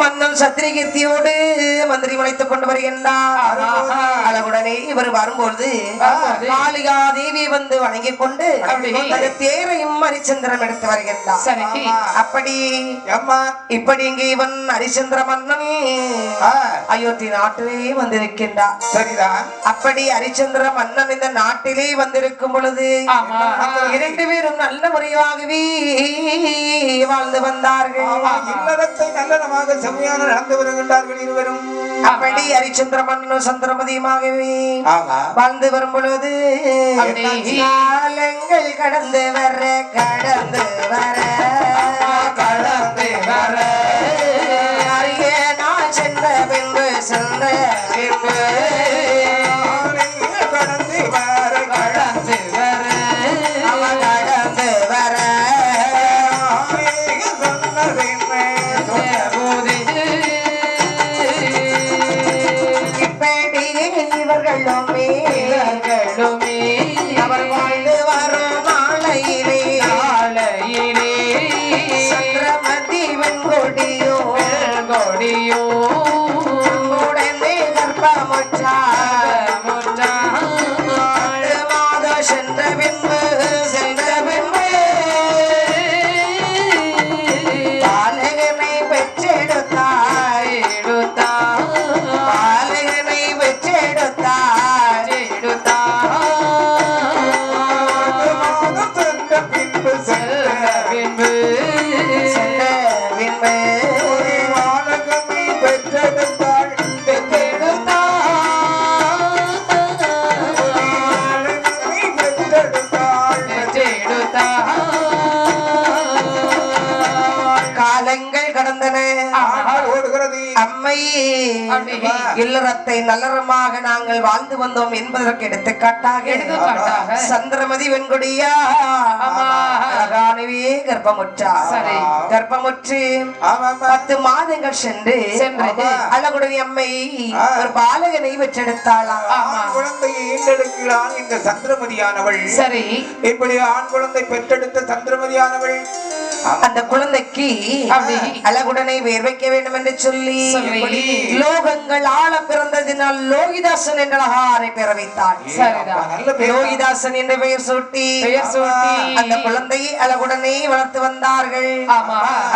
மன்னன் சத்திரகீர்த்தியோடு மந்திரி வளைத்துக் கொண்டு வருகின்றார். அழகுடனே இவர் வரும்போது காளிகா தேவி வந்து வணங்கிக் கொண்டு தேரையும் ஹரிச்சந்திரம் எடுத்து வருகின்றார். அப்படி அம்மா இப்படி இங்கு இவன் ஹரிச்சந்திர மன்னன் அயோத்தி நாட்டிலே வந்திருக்கின்றார். சரிதான் அப்படி ஹரிச்சந்திர மன்னன் இந்த நாட்டிலே வந்திருக்கும் பொழுது. இரண்டு பேரும் நல்ல முறையாகவே வாழ்ந்து வந்தார்கள். ஆமா, நல்லனமாக செம்மையான நடந்து வருகின்றார்கள் இருவரும் அப்படி ஹரிச்சந்திர மன்னனும் சந்திரமதியுமாகவே வாழ்ந்து வரும் பொழுது. காலங்கள் கடந்து வர கடந்து வர கடந்து வர. அரிய நான் சென்ற பின்பு சென்ற பின்பு சந்திரமதி வெண்கொடியோ கொடியோ அம்மை அப்படி. இல்லறத்தை நல்லறமாக நாங்கள் வாழ்ந்து வந்தோம் என்பதற்கு எடுத்துக்காட்டாக. சந்திரமதி வெண்கொடியா ஆமா. அழகானவே கர்ப்பமுற்றார் சரி. கர்ப்பமுற்று பத்து மாதங்கள் சென்று சென்று. அழகுடன் அம்மை. ஒரு பாலகனை பெற்றெடுத்தாளாம் குழந்தையை ஈண்டெடுக்கிறான் இந்த சந்திரமதியானவள் சரி இப்படி ஆண் குழந்தை பெற்றெடுத்த சந்திரமதியானவள் அந்த குழந்தைக்கு. அழகுடனை வேர் வைக்க வேண்டும் என்று சொல்லி. லோகங்கள் ஆள பிறந்ததினால் லோகிதாசன் என்ற அழகாரை பெற பேர் லோகிதாசன் என்ற பெயர் சூட்டி. அந்த குழந்தையை அழகுடனே வளர்த்து வந்தார்கள்.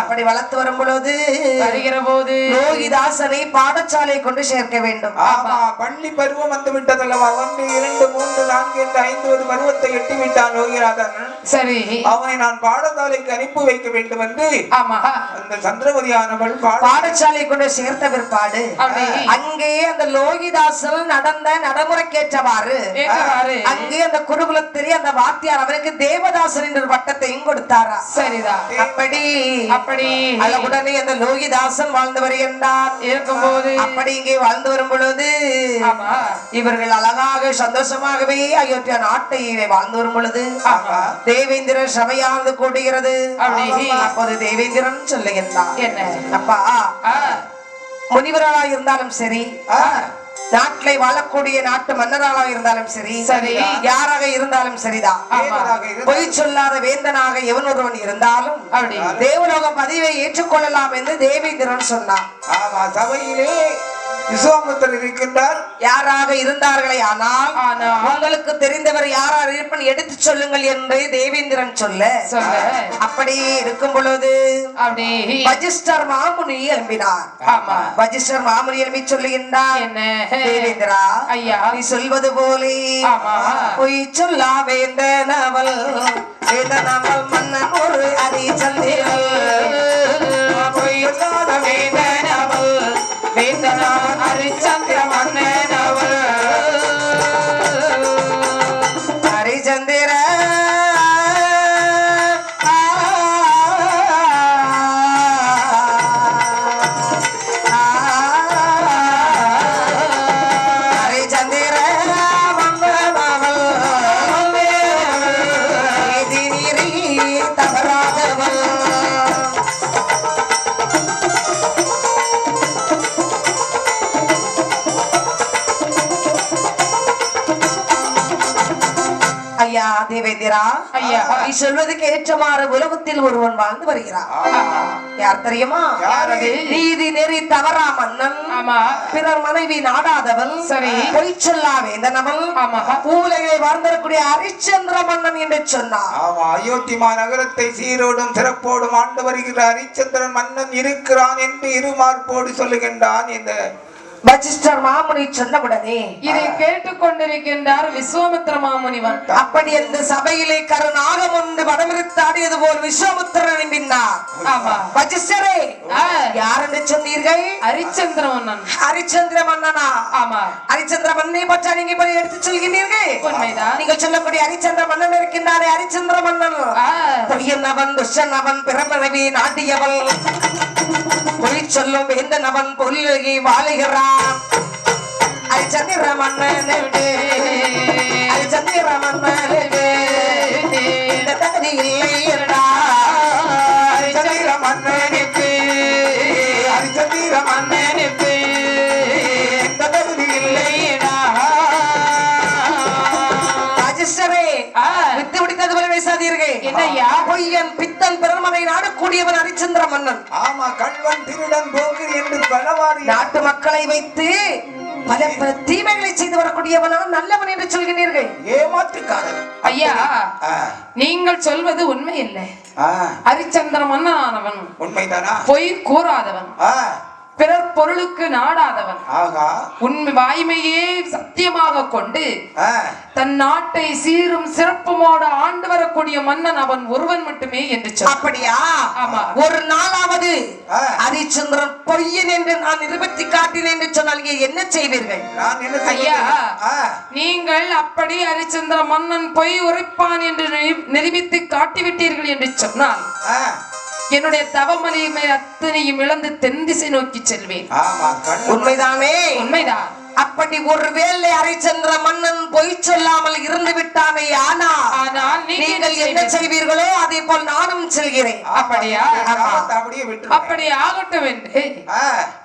அப்படி வளர்த்து வரும் பொழுது வருகிற போது லோகிதாசனை பாடசாலை கொண்டு சேர்க்க வேண்டும் ஆமா பள்ளி பருவம் வந்து விட்டதல்லவா ஒன்று இரண்டு மூன்று நான்கு என்று ஐந்து பருவத்தை எட்டி விட்டான் லோகிராதன் சரி அவனை நான் பாடசாலைக்கு அனுப்பி வைக்க வேண்டும் என்று ஆமா. அந்த சந்திரமதியானவள் பாட பாடசாலை கொண்டு சேர்த்த பிற்பாடு. அங்கே அந்த லோகிதாசன் நடந்த நடைமுறைக்கேற்றவாறு. அங்கே அந்த குருகுலத்திலே அந்த வாத்தியார் அவருக்கு தேவதாசன் என்ற பட்டத்தையும் கொடுத்தாரா? சரிதான் அப்படி. அப்படி. அழகுடனே அந்த லோகிதாசன் வாழ்ந்து வருகின்றார் இருக்கும்போது. அப்படி இங்கே வாழ்ந்து வரும் பொழுது இவர்கள் அழகாக சந்தோஷமாகவே அயோத்தியா நாட்டையிலே வாழ்ந்து வரும் பொழுது ஆமா. தேவேந்திரன் சபையானது கூடுகிறது. அப்படி. அப்போது தேவேந்திரன் சொல்லுகின்றார் என்ன? அப்பா. ஆ, முனிவராளா இருந்தாலும் சரி. நாட்டிலே வாழக்கூடிய நாட்டு மன்னராக இருந்தாலும் சரி. சரி. யாராக இருந்தாலும் சரிதான் பொய் சொல்லாத வேந்தனாக எவன் ஒருவன் இருந்தாலும் தேவலோக பதிவை ஏற்றுக்கொள்ளலாம் என்று தேவேந்திரன் சொன்னான். ஆமா சபையிலே விஸ்வாமித்தர் இருக்கின்றார். யாராக இருந்தார்களே ஆனால் உங்களுக்கு தெரிந்தவர் யாரார் இருப்பன் எடுத்து சொல்லுங்கள் என்று தேவேந்திரன் சொல்ல. அப்படி இருக்கும் பொழுது வஜிஷ்டர் மாமுனி எழுப்பினார் ஆமா. வஜிஷ்டர் மாமுனி எழுப்பி சொல்லுகின்றார். என்ன? தேவேந்திரா ஐயா. நீ சொல்வது போலே. பொய் சொல்லா வேந்தனவள் வேந்தனவள் மன்னன் ஒரு சந்திரல் பொய் சொல்லாத வேந்தனவள் தேவேந்திரா. ஐயா. நீ சொல்வதற்கு ஏற்றமாறு உலகத்தில் ஒருவன் வாழ்ந்து வருகிறான். யார் தெரியுமா? நீதி நெறி தவறா மன்னன் பிறர் மனைவி நாடாதவன் சரி. பொய் சொல்லா வேந்தனவன். பூலையை வாழ்ந்திருக்கூடிய ஹரிச்சந்திர மன்னன் என்று சொன்னார். ஆமா. அயோத்தி மாநகரத்தை சீரோடும் சிறப்போடும் ஆண்டு வருகிற ஹரிச்சந்திரன் மன்னன் இருக்கிறான் என்று இருமார்போடு சொல்லுகின்றான் இந்த வசிஷ்டர் மாமுனி சொன்னவுடனே இதை கேட்டுக்கொண்டிருக்கின்றார் விஸ்வாமித்திர மாமுனிவன் அப்படி அந்த சபையிலே கருநாகம் ஒன்று வடமிருத்தாடியது போல் விஸ்வாமித்திரன் பின்னார் வசிஷ்டரே யார் என்று சொன்னீர்கள்? ஹரிச்சந்திர மன்னன். ஹரிச்சந்திர மன்னனா? ஆமா. ஹரிச்சந்திர மன்னனை பற்றி நீங்க இப்படி எடுத்து சொல்கிறீர்கள் உண்மைதான். நீங்கள் சொல்லக்கூடிய ஹரிச்சந்திர மன்னன் இருக்கின்றாரே ஹரிச்சந்திர மன்னன். பொய்யனவன் துஷனவன் பிறமனைவி நாட்டியவன் பொய் சொல்லும் வேந்தனவன் பொருளகி வாழுகிறான். ஹரிச்சந்திர மன்னனுக்கு ஹரிச்சந்திர மன்னனுக்கு இந்த தகுதி இல்லை என்றா ஹரிச்சந்திர மன்னனுக்கு போல பேசாதீர்கள் என்னய்யா? பொய்யன் பித்தன் பெருமனை நாடக்கூடியவன் ஹரிச்சந்திர மன்னன். ஆமா கல்வன் திருடன் போக்கு என்று பலவாரி நாட்டு மக்களை வைத்து பல பல தீமைகளை செய்து வரக்கூடியவனா நல்லவன் என்று சொல்கிறீர்கள் ஏமாற்றுக்காரன் ஐயா நீங்கள் சொல்வது உண்மை இல்லை ஹரிச்சந்திர மன்னனானவன். உண்மைதானா? பொய் கூறாதவன். பிறர் பொருளுக்கு நாடாதவன். உண்மை வாய்மையே சத்தியமாக கொண்டு தன் நாட்டை சீரும் சிறப்புமோடு ஆண்டு வரக்கூடிய மன்னன் அவன் ஒருவன் மட்டுமே என்று அப்படியா? ஆமா. ஒரு நாளாவது. ஹரிச்சந்திரன் பொய்யன் என்று நான் நிரூபித்து காட்டினேன் என்று சொன்னால் என்ன செய்வீர்கள்? ஐயா நீங்கள் அப்படி ஹரிச்சந்திர மன்னன் பொய் உரைப்பான் என்று நிரூ- நிரூபித்து காட்டிவிட்டீர்கள் என்று சொன்னால் என்னுடைய தவமலிமை அத்தனையும் இழந்து தென் திசை நோக்கி செல்வேன். உண்மைதானே? உண்மைதான். அப்படி ஒருவேளை ஹரிச்சந்திர மன்னன் பொய் சொல்லாமல் இருந்து விட்டானே ஆனா ஆனால் நீங்க என்ன நீங்கள் என்ன செய்வீர்கள்? அதே போல் நானும் செல்கிறேன். அப்படியா? ஆமா, அப்படியே விட்டு அப்படி ஆகட்டும் என்று.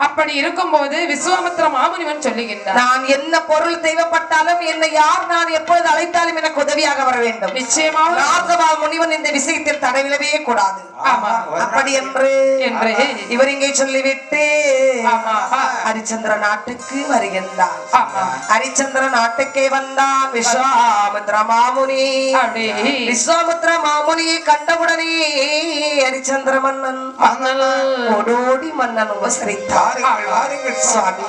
அப்படி இருக்கும்போது விஸ்வாமித்திர மாமுனிவன் சொல்லுகின்றார். நான் என்ன பொருள் தேவைப்பட்டாலும் என்னை யார் நான் எப்பொழுது அழைத்தாலும் எனக்கு உதவியாக வர வேண்டும். நிச்சயமாக. ராகவா முனிவன் இந்த விஷயத்தில் தடைவிடவே கூடாது. ஆமா. அப்படி என்று என்று. இவர் இங்கே சொல்லிவிட்டு ஆமா. ஹரிச்சந்திர நாட்டுக்கு வருகின்றான் ஆமா ஹரிச்சந்திர நாட்டுக்கே வந்தான் விஸ்வாமித்ர மாமுனி விஸ்வாமித்ர மாமுனியை கண்டவுடனே ஹரிச்சந்திர மன்னன் ஓடோடி மன்னன் உபசரித்தார் வாருங்கள் சுவாமி.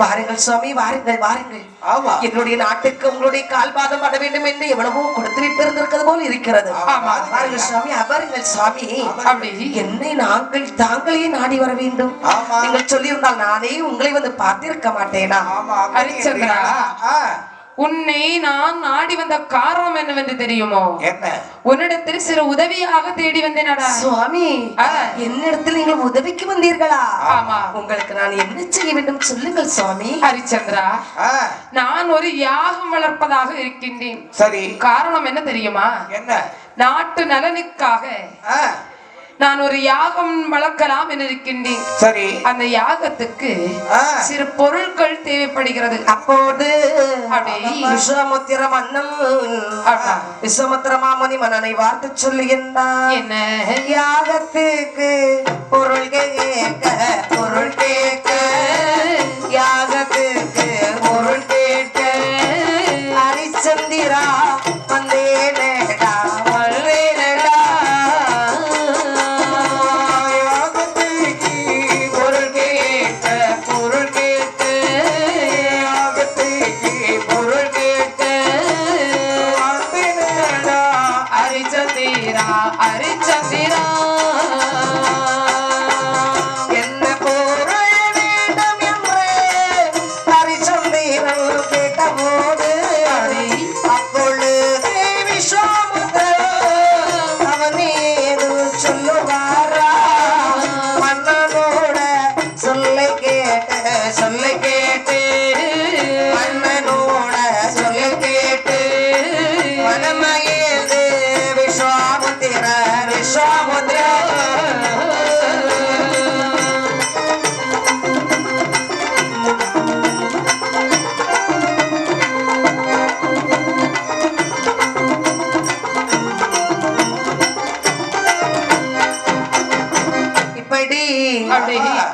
வாருங்கள் சுவாமி வாருங்கள் வாருங்கள் ஆமா. என்னுடைய நாட்டுக்கு உங்களுடைய கால்பாதம் பட வேண்டும் என்று எவ்வளவோ கொடுத்து வைத்திருந்திருக்கிறது போல் இருக்கிறது. சுவாமி என்னை நாங்கள் தாங்களே நாடி வர வேண்டும். ஆமா. நீங்கள் சொல்லியிருந்தால் நானே உங்களை வந்து பார்த்திருக்க மாட்டேனா? ஆமா. உன்னை நான் நாடி வந்த காரணம் என்னவென்று தெரியுமோ? என்ன? உன்னிடத்தில் சிறு உதவியாக தேடி வந்தேனடா. சுவாமி. என்னிடத்தில் நீங்கள் உதவிக்கு வந்தீர்களா? ஆமா. உங்களுக்கு நான் என்ன செய்ய வேண்டும் சொல்லுங்கள் சுவாமி. ஹரிச்சந்திரா நான் ஒரு யாகம் வளர்ப்பதாக இருக்கின்றேன். சரி. காரணம் என்ன தெரியுமா? என்ன? நாட்டு நலனுக்காக நான் ஒரு யாகம் வளர்க்கலாம் என்று இருக்கின்றேன். சரி. அந்த யாகத்துக்கு சிறு பொருட்கள் தேவைப்படுகிறது. அப்போது அப்படி. விஸ்வாமுத்திர மன்னன் ஆமா. விஸ்வாமுத்திர மாமுனி மன்னனை வார்த்தை சொல்லுகின்றான். என்ன? யாகத்துக்கு பொருள் கேட்க பொருள் கேட்க. யாகத்துக்கு பொருள்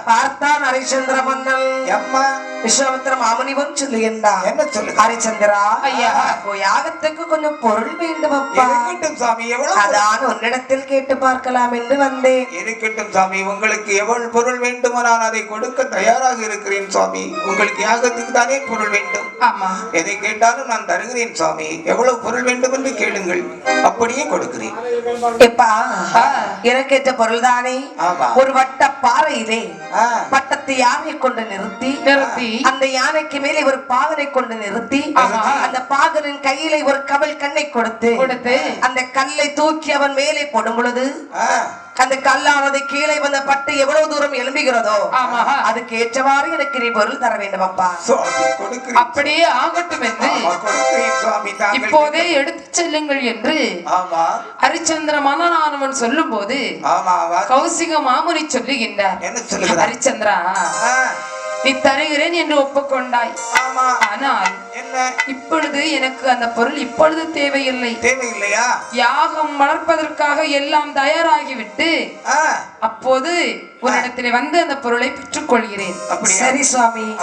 பார்த்தான் ஹரிச்சந்திர மன்னல் எம்மா. விஸ்வ விஸ்வாமித்திர மாமுனிவன் சொல்லுகின்றான். என்ன சொல்லுங்க ஹரிச்சந்திரா ஐயா. யாகத்துக்கு கொஞ்சம் பொருள் வேண்டும் அப்பா இருக்கட்டும் சாமி? எவ்வளவு அதான் உன்னிடத்தில் கேட்டு பார்க்கலாம் என்று வந்தேன். இருக்கட்டும் சாமி? உங்களுக்கு எவ்வளவு பொருள் வேண்டுமோ நான் அதை கொடுக்க தயாராக இருக்கிறேன் சுவாமி உங்களுக்கு யாகத்துக்கு தானே பொருள் வேண்டும். ஆமா. எதை கேட்டாலும் நான் தருகிறேன் சுவாமி எவ்வளவு பொருள் வேண்டும் என்று கேளுங்கள். அப்படியே கொடுக்கிறேன். எப்பா ஆ. எனக்கேற்ற பொருள் தானே. ஒரு வட்ட பாறையிலே பட்டத்து யானை கொண்டு நிறுத்தி நிறுத்தி. அந்த யானைக்கு மேலே ஒரு பாகனை கொண்டு நிறுத்தி. அந்த பாகனின் கையிலே ஒரு கவல் கண்ணை கொடுத்து கொடுத்து. அந்த கல்லை தூக்கி அவன் மேலே போடும் பொழுது அந்த கல்லானது கீழே வந்த பட்டு எவ்வளவு தூரம் எழும்புகிறதோ. அதுக்கு ஏற்றவாறு எனக்கு நீ பொருள் தர வேண்டும் அப்பா. அப்படியே ஆகட்டும் என்று இப்போதே எடுத்துச் செல்லுங்கள் என்று ஹரிச்சந்திர மன்னனானவன் சொல்லும் போது. கௌசிக மாமுனி சொல்லுகின்றார். ஹரிச்சந்திரா நீ தருகிறேன் என்று ஒப்புக்கொண்டாய். ஆமா. ஆனால் என்ன? இப்பொழுது எனக்கு அந்த பொருள் இப்பொழுது தேவையில்லை. தேவையில்லையா? யாகம் வளர்ப்பதற்காக எல்லாம் தயாராகிவிட்டு அப்போது உன்னிடத்திலே வந்து அந்த பொருளை பெற்றுக் கொள்கிறேன் அப்படியா? சரி சுவாமி.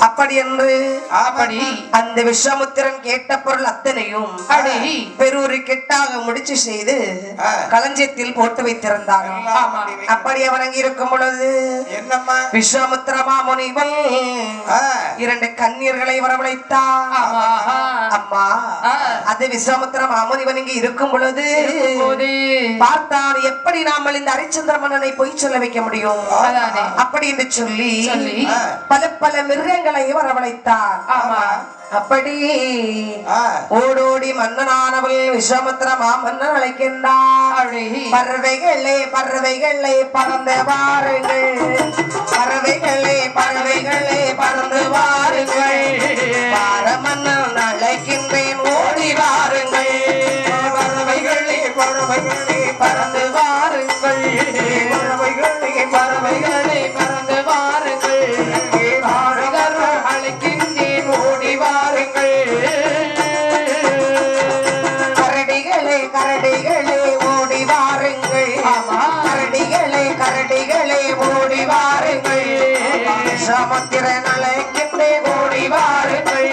அப்படி என்று அப்படி. அந்த விஸ்வாமுத்திரன் கேட்ட பொருள் அத்தனையும் அப்படி. பெரூரு கெட்டாக முடிச்சு செய்து. களஞ்சியத்தில் போட்டு ஆமா. அப்படி வைக்க- அப்படி அவன் அங்கே இருக்கும் பொழுது என்னம்மா? விஸ்வாமுத்திர மாமுனிவன் ஆ, இரண்டு கண்ணீர்களை வரவழைத்தான். ஆமா. அம்மா. அது விஸ்வாமுத்திர மாமுனிவன் இங்கு இருக்கும் பொழுது போது. பார்த்தான் எப்படி நாமல் இந்த ஹரிச்சந்திர மன்னனை பொய் சொல்ல வைக்க முடியும் அதானே. அப்படி என்று சொல்லி. பல பல மிருகங்களை வரவழைத்தான் ஆமா. அப்படி ஓடோடி மன்னனானவள் விஸ்வாமித்திர மாமன்னன் அழைக்கின்றார். அப்படி. பறவைகளே பறவைகளே பறந்து வாருங்கள். பறவைகளே பறவைகளே பறந்து வாருங்கள். பாரமன்னன் அழைக்கின்றேன் ஓடி வாருங்கள். பறவைகளே பறவைகளே பறந்து சமுத்திரன் அழைக்கிட்டு ஓடி வாருங்கள்.